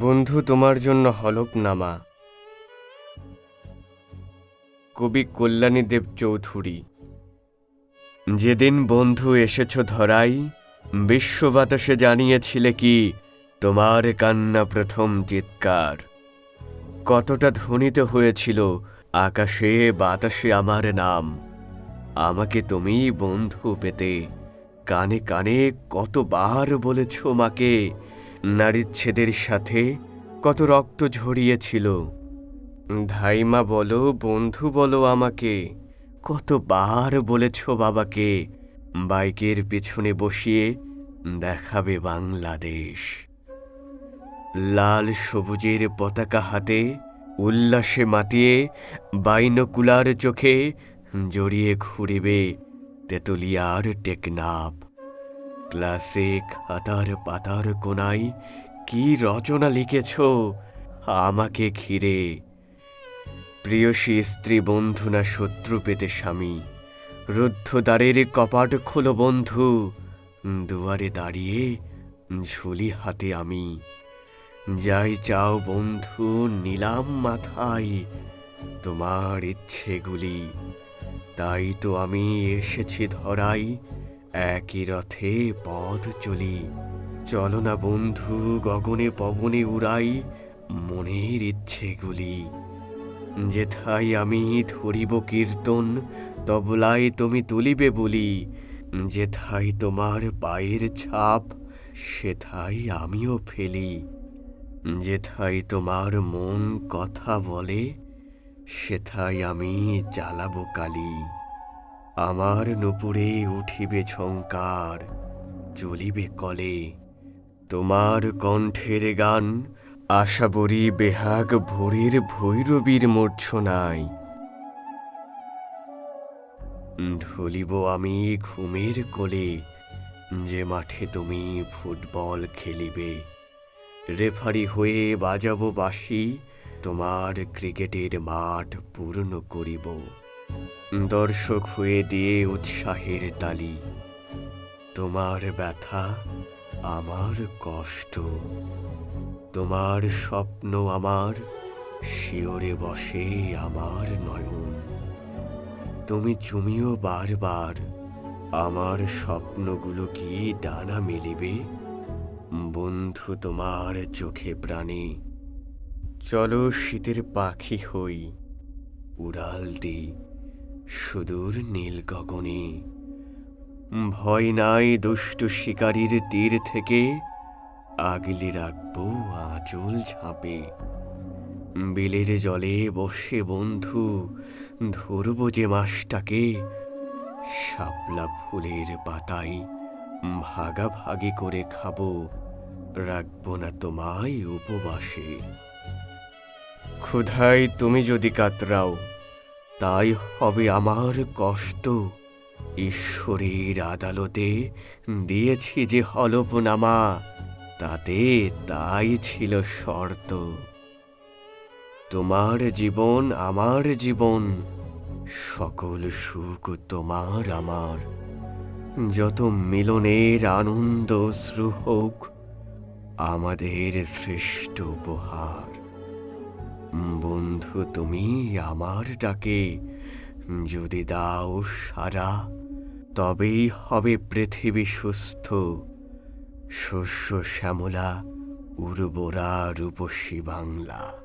বন্ধু, তোমার জন্য হলফনামা। কবি কল্যাণী দেব চৌধুরী, যেদিন বন্ধু এসেছ ধরাই বিশ্ব বাতাসে জানিয়েছিলে কি, তোমার কান্না প্রথম চিৎকার। কতটা ধ্বনিত হয়েছিল, আকাশে বাতাসে আমার নাম। আমাকে তুমি বন্ধু পেতে, কানে কানে কতবার বলেছ মাকে নারীচ্ছেদের সাথে কত রক্ত ঝরিয়েছিল। ধাইমা বলো, বন্ধু বলো আমাকে, কতবার বলেছ বাবাকে, বাইকের পেছনে বসিয়ে দেখাবে বাংলাদেশ। লাল সবুজের পতাকা হাতে উল্লাসে মাতিয়ে বাইনকুলার চোখে জড়িয়ে ঘুরিবে তেতুলিয়ার টেকনাপ ক্লাসে খাতার পাতার কোনায় কি রচনা লিখেছ? আমাকে ঘিরে। প্রিয়সী স্ত্রী বন্ধু না শত্রু পেতে স্বামী? রুদ্ধদ্বারের কপাট খোলো বন্ধু, দুয়ারে দাঁড়িয়ে ঝুলি হাতে আমি। যাই চাও বন্ধু, নিলাম মাথায় তোমার ইচ্ছেগুলি। তাই তো আমি এসেছি ধরাই একই রথে পথ চলি। চলো না বন্ধু, গগনে পবনে উড়াই মনের ইচ্ছেগুলি। যেথায় আমি ধরিব কীর্তন, তবলায় তুমি তুলিবে বলি। যেথায় তোমার পায়ের ছাপ, সেথায় আমিও ফেলি। যেথায় তোমার মন কথা বলে, সেথায় আমি চালাবো কালি। আমার নুপুরে উঠিবে ঝঙ্কার চলিবে কলে। তোমার কণ্ঠের গান আশাবরী বেহাগ ভোরের ভৈরবীর মূর্ছনায়। ঢলিব আমি ঘুমের কোলে, যে মাঠে তুমি ফুটবল খেলিবে। রেফারি হয়ে বাজাবো বাঁশি, তোমার ক্রিকেটের মাঠ পূর্ণ করিব। দর্শক হয়ে দিয়ে উৎসাহের তালি। তোমার ব্যথা, আমার কষ্ট। তোমার স্বপ্ন আমার, শিওরে বসে আমার নয়ন। তুমি চুমিও বারবার, আমার স্বপ্নগুলো কি ডানা মেলিবে? বন্ধু তোমার চোখে প্রাণে, চলো শীতের পাখি হই, উড়াল দি। সুদূর নীল গগনে। ভয় নাই দুষ্ট শিকারীর তীর থেকে, আগলে রাখব আঁচল ঝাঁপে। বিলের জলে বসে বন্ধু, ধরব যে মাসটাকে, শাপলা ফুলের পাতায় ভাগাভাগি করে খাব, রাখব না তোমায় উপবাসে। ক্ষুধায় তুমি যদি কাতরাও তাই হবে আমার কষ্ট। ঈশ্বরের আদালতে দিয়েছি যে হলফনামা, তাতে তাই ছিল শর্ত। তোমার জীবন আমার জীবন, সকল সুখ তোমার আমার। যত মিলনের আনন্দ শ্রু হোক আমাদের শ্রেষ্ঠ উপহার। বন্ধু, তুমি আমার ডাকে যদি দাও সারা তবেই হবে পৃথিবী সুস্থ। শস্য শ্যামলা, উর্বরা রূপসী বাংলা।